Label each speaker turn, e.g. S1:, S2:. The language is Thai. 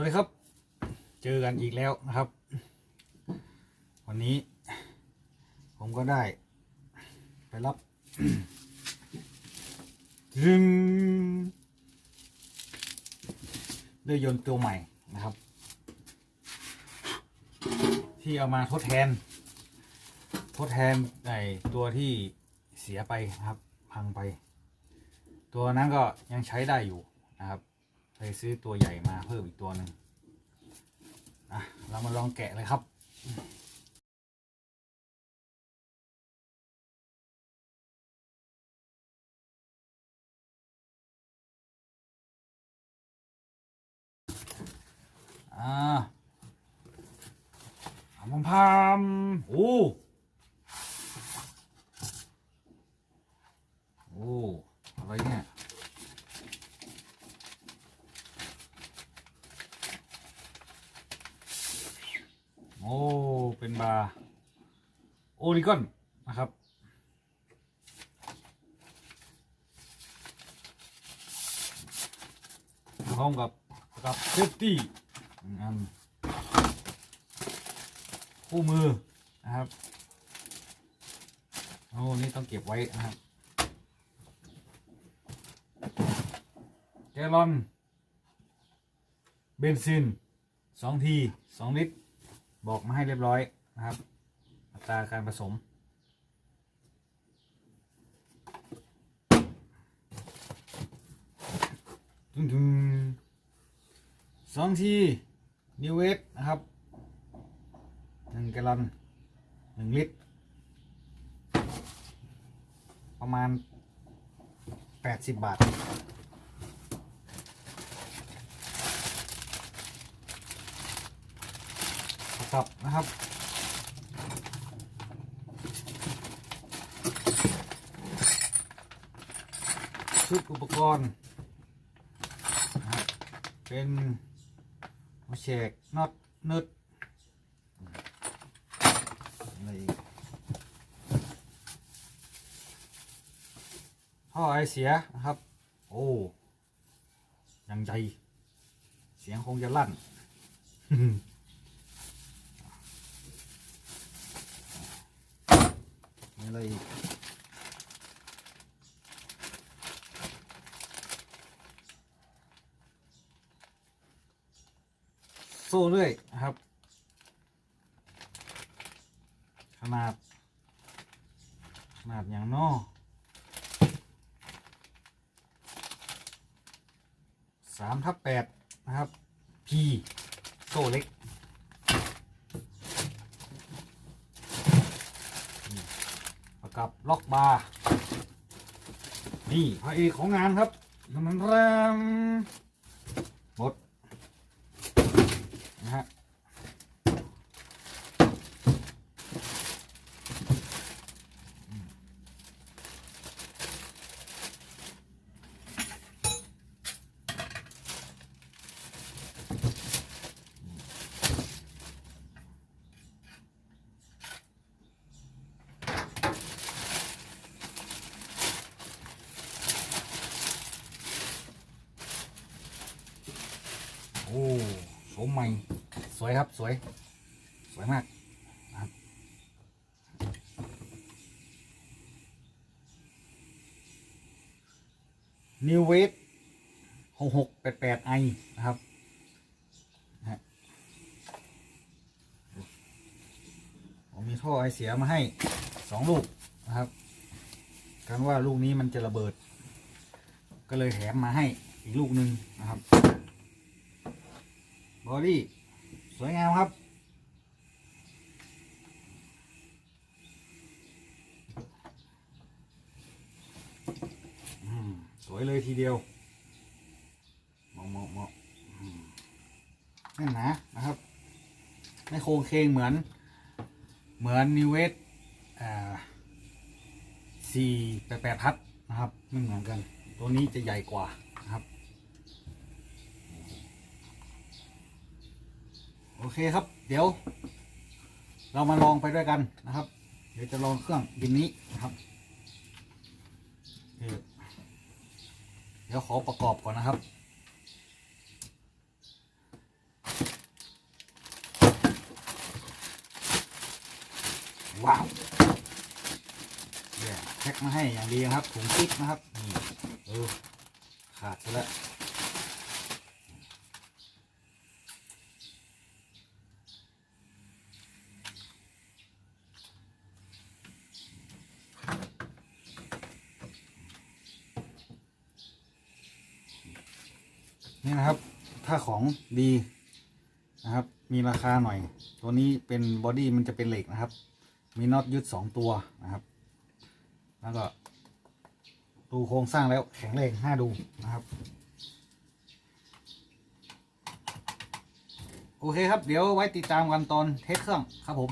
S1: วัสดีครับ เจอกันอีกแล้วนะครับ วันนี้ ผมก็ได้ ไปรับดึงด้วยยนต์ตัวใหม่นะครับ ที่เอามาทดแทน ทดแทนไอตัวที่เสียไปนะครับ พังไป ตัวนั้นก็ยังใช้ได้อยู่นะครับ เลยซื้อตัวใหญ่มาเพิ่มอีกตัวหนึ่งอะเรามาลองแกะเลยครับอ่าพามพามโอ้โอ้อะไรเนี่ย โอ้เป็นบาร์โอริกอนนะครับพร้อมกับกับเซฟตี้อันคู่มือนะครับโอ้นี่ต้องเก็บไว้นะครับแกลลอนเบนซินสองทีสองลิตร บอกมาให้เรียบร้อยนะครับ อัตราการผสมตึ้งตึ้งสองทีนิวเวสนะครับหนึ่งแกลลอนหนึ่งลิตร ประมาณแปดสิบบาท ครับนะครับชุดอุปกรณ์นะเป็นหัวเชกน็อตนึดอะไรอีกท่อไอเสียนะครับ โอ้ยังใจ เสียงคงจะลั่น อะไรอีกโซ่เรื่อยนะครับ ขนาด ขนาดอย่างนอสามทับแปดนะครับ P โซ่เล็ก ประ กับล็อกบาร์นี่พระเอกของงานครับมันแรมหมด โอ้โฉมใหม่ สวยครับสวย สวยมากนะครับนิวเวสหกหกแปดแปดไอนะครับผมมีท่อไอเสียมาให้สองลูกนะครับกันว่าลูกนี้มันจะระเบิด ก็เลยแถมมาให้อีกลูกหนึ่งนะครับ บอดี้สวยงามครับสวยเลยทีเดียวเหมาะเหมาะเหมาะอืมแน่นหนานะครับ ไม่โครงเคงเหมือน เหมือนนิเวสอ่าสี่แปดแปดพัดนะครับ ไม่เหมือนกัน ตัวนี้จะใหญ่กว่า โอเคครับ เดี๋ยว เรามาลองไปด้วยกันนะครับ เดี๋ยวจะลองเครื่องบินนี้นะครับเดี๋ยวขอประกอบก่อนนะครับว้าวเนี่ยแพ็คมาให้อย่างดีนะครับถุงซิปนะครับนี่เออขาดไปแล้ว นี่นะครับ ถ้าของดีนะครับ มีราคาหน่อย ตัวนี้เป็นบอดี้มันจะเป็นเหล็กนะครับ มีน็อตยึดสองตัวนะครับ แล้วก็ ดูโครงสร้างแล้วแข็งแรงน่าดูนะครับ โอเคครับ เดี๋ยวไว้ติดตามกันตอนเทสเครื่องครับผม